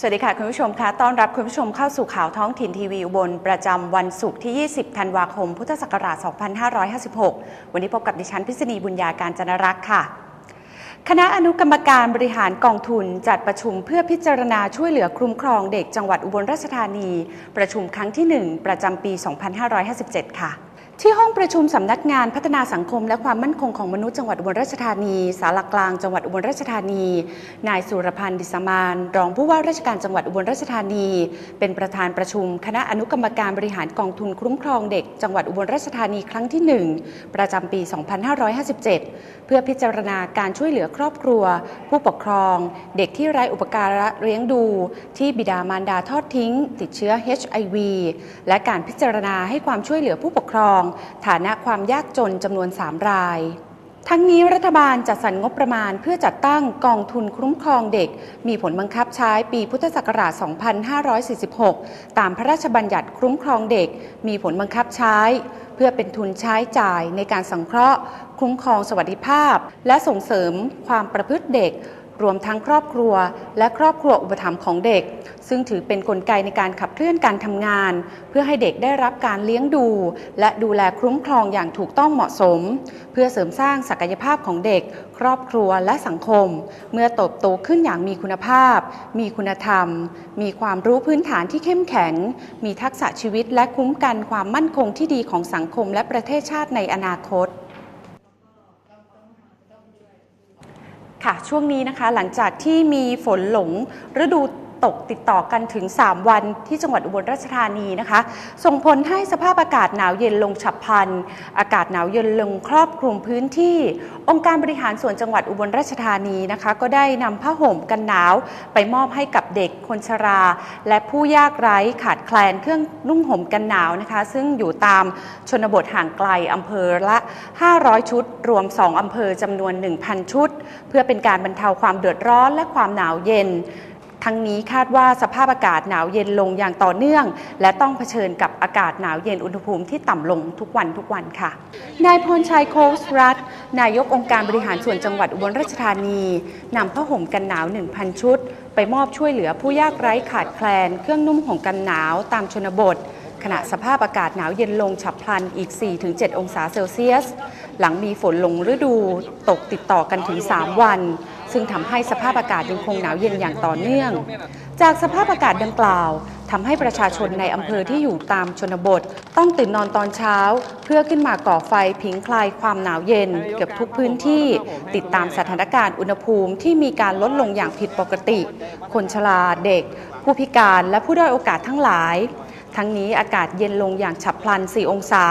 สวัสดีค่ะ คุณผู้ชมคะต้อนรับคุณผู้ชมเข้าสู่ข่าวท้องถิ่นทีวีอุบลประจำวันศุกร์ที่ 20 ธันวาคม พุทธศักราช 2556 วันนี้พบกับดิฉันพิษณีบุญญาการจนรักษ์ค่ะ คณะอนุกรรมการบริหารกองทุนจัดประชุมเพื่อพิจารณาช่วยเหลือคุ้มครองเด็กจังหวัดอุบลราชธานี ประชุมครั้งที่ 1 ประจำปี 2557 ค่ะ ที่ห้องประชุมสำนักงานพัฒนาสังคมและความมั่นคงของมนุษย์จังหวัดอุบลราชธานีสารกลางจังหวัดอุบลราชธานี นายสุรพันธ์ดิสมาน รองผู้ว่าราชการจังหวัดอุบลราชธานี เป็นประธานประชุม คณะอนุกรรมการบริหารกองทุนคุ้มครองเด็ก จังหวัดอุบลราชธานีครั้งที่ 1 ประจำปี 2557 เพื่อพิจารณาการช่วยเหลือครอบครัว ผู้ปกครอง เด็กที่ไร้อุปการะเลี้ยงดู ที่บิดามารดาทอดทิ้ง ติดเชื้อ HIV และการพิจารณาให้ความช่วยเหลือผู้ปกครองฐานะความยากจนจำนวน 3 ราย ทั้งนี้รัฐบาลจัดสรรงบประมาณเพื่อจัดตั้งกองทุนคุ้มครองเด็ก มีผลบังคับใช้ปีพุทธศักราช 2546 ตามพระราชบัญญัติคุ้มครองเด็ก มีผลบังคับใช้ เพื่อเป็นทุนใช้จ่ายในการสังเคราะห์ คุ้มครองสวัสดิภาพ และส่งเสริมความประพฤติเด็ก รวมทั้งครอบครัว และครอบครัวอุปถัมภ์ของเด็ก ซึ่งถือเป็นนกลไกในการขับเคลื่อนการทำงาน เพื่อให้เด็กได้รับการเลี้ยงดู และดูแลคุ้มครองอย่างถูกต้องเหมาะสม เพื่อเสริมสร้างศักยภาพของเด็ก ครอบครัวและสังคม เมื่อโตโตขึ้นอย่างมีคุณภาพ มีคุณธรรม มีความรู้พื้นฐานที่เข้มแข็ง มีทักษะชีวิตและคุ้มกันความมั่นคงที่ดีของสังคมและประเทศชาติในอนาคต ค่ะ ช่วงนี้นะคะหลังจากที่มีฝนหลงฤดู ตกติดต่อกันถึง 3 วันที่จังหวัดอุบลราชธานีนะคะ ส่งผลให้สภาพอากาศหนาวเย็นลงฉับพลัน อากาศหนาวเย็นลงครอบคลุมพื้นที่ องค์การบริหารส่วนจังหวัดอุบลราชธานีนะคะ ก็ได้นำผ้าห่มกันหนาว ไปมอบให้กับเด็กคนชรา และผู้ยากไร้ขาดแคลนเครื่องนุ่งห่มกันหนาวนะคะ ซึ่งอยู่ตามชนบทห่างไกลอำเภอละ 500 ชุด รวม 2อำเภอจำนวน 1,000 ชุด เพื่อเป็นการบรรเทาความเดือดร้อนและความหนาวเย็น ทั้งนี้คาดว่าสภาพอากาศหนาวเย็นลงอย่างต่อเนื่อง และต้องเผชิญกับอากาศหนาวเย็นอุณหภูมิที่ต่ำลงทุกวันทุกวันค่ะ นายพรชัยโคสรัตน์นายกองค์การบริหารส่วนจังหวัดอุบลราชธานีนำผ้าห่มกันหนาว 1,000 ชุด ไปมอบช่วยเหลือผู้ยากไร้ขาดแคลน เครื่องนุ่มห่มกันหนาวตามชนบทขณะสภาพอากาศหนาวเย็นลงฉับพลันอีก 4-7 องศาเซลเซียส หลังมีฝนลงฤดู ตกติดต่อกันถึง 3 วัน ซึ่งทำให้สภาพอากาศยังคงหนาวเย็นอย่างต่อเนื่อง จากสภาพอากาศดังกล่าวทำให้ประชาชนในอำเภอที่อยู่ตามชนบท ต้องตื่นนอนตอนเช้า เพื่อขึ้นมาก่อไฟผิงคลายความหนาวเย็นเกือบทุกพื้นที่ ติดตามสถานการณ์อุณหภูมิที่มีการลดลงอย่างผิดปกติ คนชราเด็ก ผู้พิการและผู้ด้อยโอกาสทั้งหลาย ทั้งนี้อากาศเย็นลงอย่างฉับพลัน 4 องศา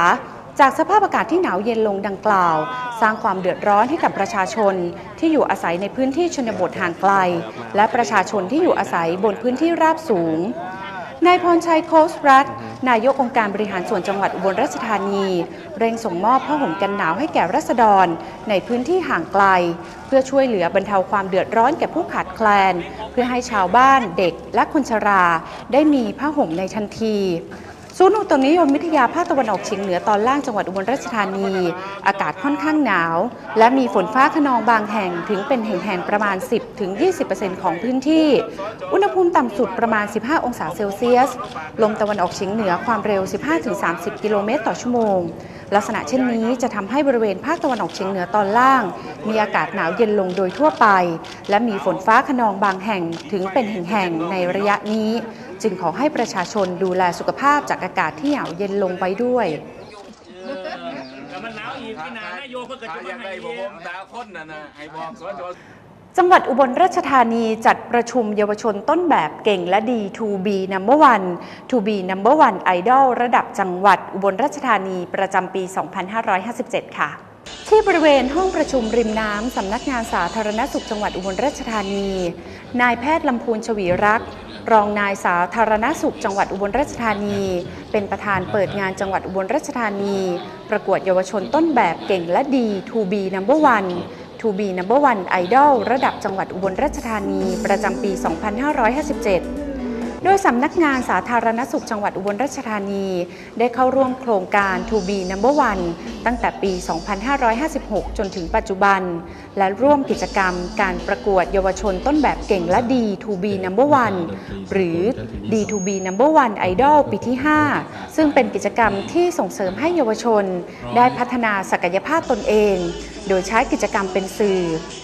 จากสภาพอากาศที่หนาวเย็นลงดังกล่าว สร้างความเดือดร้อนให้กับประชาชนที่อยู่อาศัยในพื้นที่ชนบทห่างไกล และประชาชนที่อยู่อาศัยบนพื้นที่ราบสูงนายพรชัยโคสรัตน์นายกองค์การบริหารส่วนจังหวัดอุบลราชธานี เร่งส่งมอบผ้าห่มกันหนาวให้แก่รัษฎร ในพื้นที่ห่างไกล เพื่อช่วยเหลือบรรเทาความเดือดร้อนแก่ผู้ขาดแคลน เพื่อให้ชาวบ้านเด็กและคนชรา ได้มีผ้าห่มในทันที ศูนย์อุตุนิยมวิทยาภาคตะวันออกเฉียงเหนือตอนล่างจังหวัดอุบลราชธานี อากาศค่อนข้างหนาว และมีฝนฟ้าขนองบางแห่งถึงเป็นแห่งๆประมาณ 10-20%ของพื้นที่ อุณหภูมิต่ำสุดประมาณ 15 องศาเซลเซียส ลมตะวันออกเฉียงเหนือความเร็ว 15-30 กิโลเมตรต่อชั่วโมง ลักษณะเช่นนี้จะทำให้บริเวณภาคตะวันออกเฉียงเหนือตอนล่าง มีอากาศหนาวเย็นลงโดยทั่วไป และมีฝนฟ้าขนองบางแห่งถึงเป็นแห่งๆในระยะนี้ จึงขอให้ประชาชนดูแลสุขภาพจากอากาศที่หนาวเย็นลงไปด้วยแต่มันหนาวอีกที่หนานายโยเพิ่งกระจุถ้าอยากได้ให้ผมผมตาคนน่ะนะให้บอกสจ จังหวัดอุบลราชธานีจัดประชุมเยาวชนต้นแบบเก่งและดี To be number one To be number one idol ระดับจังหวัดอุบลราชธานีประจำปี 2557 ค่ะ ที่บริเวณห้องประชุมริมน้ำสำนักงานสาธารณสุขจังหวัดอุบลราชธานี นายแพทย์ลำพูนชวีรักษ์รองนายสาธารณสุขจังหวัดอุบลราชธานี เป็นประธานเปิดงานจังหวัดอุบลราชธานี ประกวดเยาวชนต้นแบบเก่งและดี To be number one To be number one idol ระดับจังหวัดอุบลราชธานี ประจำปี 2557 ดยสำนักงานสาธารณสุขจังหวัดอุบลราชธานี ได้เข้าร่วมโครงการ To be Number One ตั้งแต่ปี 2556 จนถึงปัจจุบัน และร่วมกิจกรรมการประกวดเยาวชนต้นแบบเก่งและดี To be Number One หรือ D2B Number One Idol ปีที่ 5 ซึ่งเป็นกิจกรรมที่ส่งเสริมให้เยาวชน ได้พัฒนาศักยภาพตนเอง โดยใช้กิจกรรมเป็นสื่อ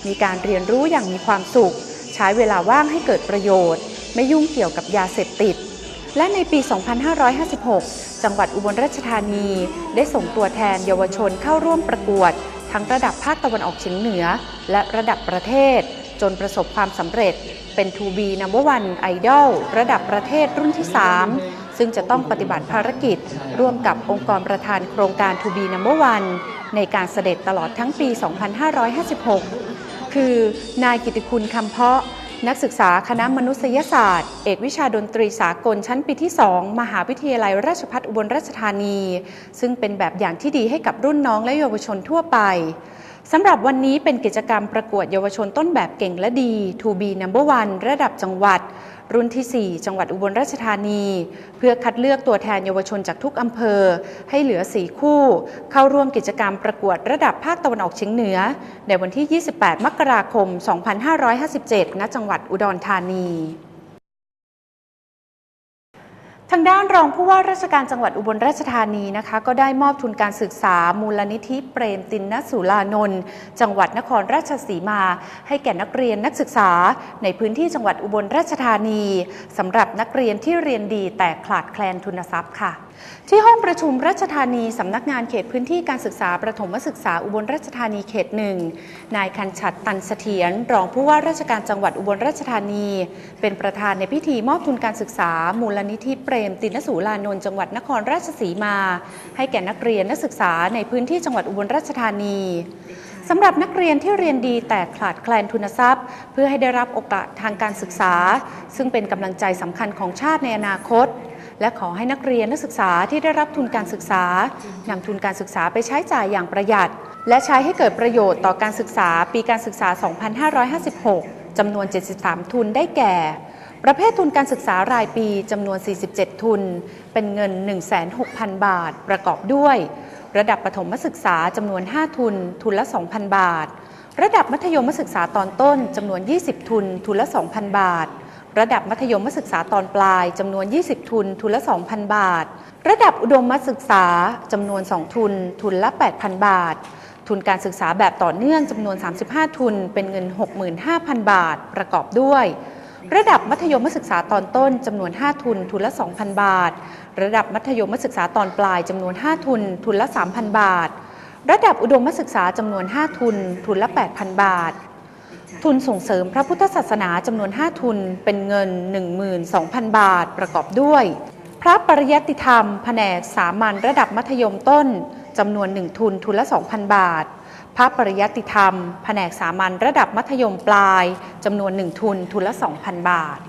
มีการเรียนรู้อย่างมีความสุข ใช้เวลาว่างให้เกิดประโยชน์ ไม่ยุ่งเกี่ยวกับยาเสพติด และในปี 2556 จังหวัดอุบลราชธานี ได้ส่งตัวแทนเยาวชนเข้าร่วมประกวด ทั้งระดับภาคตะวันออกเฉียงเหนือ และระดับประเทศ จนประสบความสำเร็จ เป็น 2B Number One Idol ระดับประเทศรุ่นที่ 3ซึ่งจะต้องปฏิบัติภารกิจ ร่วมกับองค์กรประธานโครงการ 2B Number One ในการเสด็จตลอดทั้งปี 2556 คือนายกิติคุณคำเพาะ นักศึกษาคณะมนุษยศาสตร์ เอกวิชาดนตรีสากลชั้นปีที่ 2 มหาวิทยาลัยราชภัฏอุบลราชธานี ซึ่งเป็นแบบอย่างที่ดีให้กับรุ่นน้องและเยาวชนทั่วไปสำหรับวันนี้เป็นกิจกรรมประกวดเยาวชนต้นแบบเก่งและดี 2B Number One ระดับจังหวัด รุ่นที่ 4 จังหวัดอุบลราชธานี เพื่อคัดเลือกตัวแทนเยาวชนจากทุกอำเภอ ให้เหลือ 4 คู่ เข้าร่วมกิจกรรมประกวดระดับภาคตะวันออกเฉียงเหนือ ในวันที่ 28 มกราคม 2557 ณ จังหวัดอุดรธานี ทางด้านรองผู้ว่าราชการจังหวัดอุบลราชธานีนะคะ ก็ได้มอบทุนการศึกษามูลนิธิเปรมตินนสุลานนท์จังหวัดนครราชสีมา ให้แก่นักเรียนนักศึกษา ในพื้นที่จังหวัดอุบลราชธานีสำหรับนักเรียนที่เรียนดีแต่ขาดแคลนทุนทรัพย์ค่ะที่ห้องประชุมราชธานีสำนักงานเขตพื้นที่การศึกษาประถมศึกษาอุบลราชธานีเขตหนึ่งนายคันฉัดตันเสถียรรองผู้ว่าราชการจังหวัดอุบลราชธานี เป็นประธานในพิธีมอบทุนการศึกษา มูลนิธิเปรม ตินสูลานนท์จังหวัดนครราชสีมา ให้แก่นักเรียนนักศึกษาในพื้นที่จังหวัดอุบลราชธานีสำหรับนักเรียนที่เรียนดีแต่ขาดแคลนทุนทรัพย์ เพื่อให้ได้รับโอกาสทางการศึกษา ซึ่งเป็นกำลังใจสำคัญของชาติในอนาคต และขอให้นักเรียนนักศึกษาที่ได้รับทุนการศึกษานำทุนการศึกษาไปใช้จ่ายอย่างประหยัด และใช้ให้เกิดประโยชน์ต่อการศึกษาปีการศึกษา 2556 จำนวน 73 ทุนได้แก่ ประเภททุนการศึกษารายปีจำนวน 47 ทุน เป็นเงิน 16,000 บาท ประกอบด้วย ระดับประถมศึกษาจำนวน 5 ทุน ทุนละ 2,000 บาท ระดับมัธยมศึกษาตอนต้นจำนวน 20 ทุน ทุนละ 2,000 บาท ระดับมัธยมศึกษาตอนปลายจำนวน 20 ทุน ทุนละ 2,000 บาท ระดับอุดมศึกษาจำนวน 2 ทุน ทุนละ 8,000 บาท ทุนการศึกษาแบบต่อเนื่องจำนวน 35 ทุน เป็นเงิน 65,000 บาท ประกอบด้วย ระดับมัธยมศึกษาตอนต้นจำนวน 5 ทุน ทุนละ 2,000 บาท ระดับมัธยมศึกษาตอนปลายจำนวน 5 ทุน ทุนละ 3,000 บาท ระดับอุดมศึกษาจำนวน 5 ทุน ทุนละ 8,000 บาท ทุนส่งเสริมพระพุทธศาสนาจำนวน 5 ทุนเป็นเงิน 12,000 บาทประกอบด้วย พระปริยัติธรรม แผนกสามัญระดับมัธยมต้นจำนวน 1 ทุนทุนละ 2,000 บาท พระปริยัติธรรม แผนกสามัญระดับมัธยมปลายจำนวน 1 ทุนทุนละ 2,000 บาท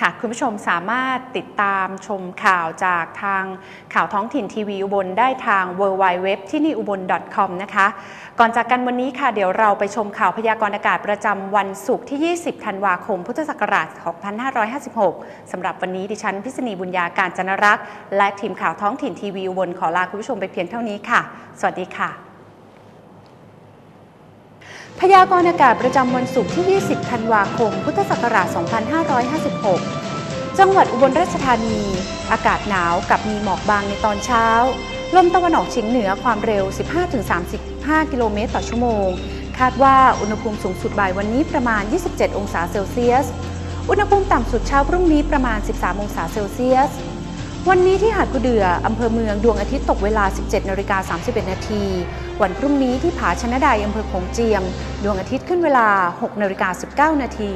ค่ะคุณผู้ชมสามารถติดตามชมข่าวจากทางข่าวท้องถิ่นทีวีอุบลได้ทาง w w w ที่นี่อุบล .com นะคะ ก่อนจากกันวันนี้ค่ะเดี๋ยวเราไปชมข่าวพยากรณ์อากาศประจำวันศุกร์ที่ 20 ธันวาคม พุทธศักราช 2556 สำหรับวันนี้ดิฉันพิษณีบุญญาการจนรักษ์และทีมข่าวท้องถิ่นทีวีอุบลขอลาคุณผู้ชมไปเพียงเท่านี้ค่ะ สวัสดีค่ะ พยากรณ์อากาศประจำวันศุกร์ที่ 20 ธันวาคม พุทธศักราช 2556 จังหวัดอุบลราชธานี อากาศหนาวกับมีหมอกบางในตอนเช้า ลมตะวันออกเฉียงเหนือความเร็ว 15-35 กิโลเมตรต่อชั่วโมง คาดว่าอุณหภูมิสูงสุดบ่ายวันนี้ประมาณ 27 องศาเซลเซียส อุณหภูมิต่ำสุดเช้าพรุ่งนี้ประมาณ 13 องศาเซลเซียส วันนี้ที่หาดกุเดืออำเภอเมืองดวงอาทิตย์ตกเวลา 17นาฬิกา31 นาที วันพรุ่งนี้ที่ผาชนะไดอำเภอโขงเจียม ดวงอาทิตย์ขึ้นเวลา 6นาฬิกา19 นาที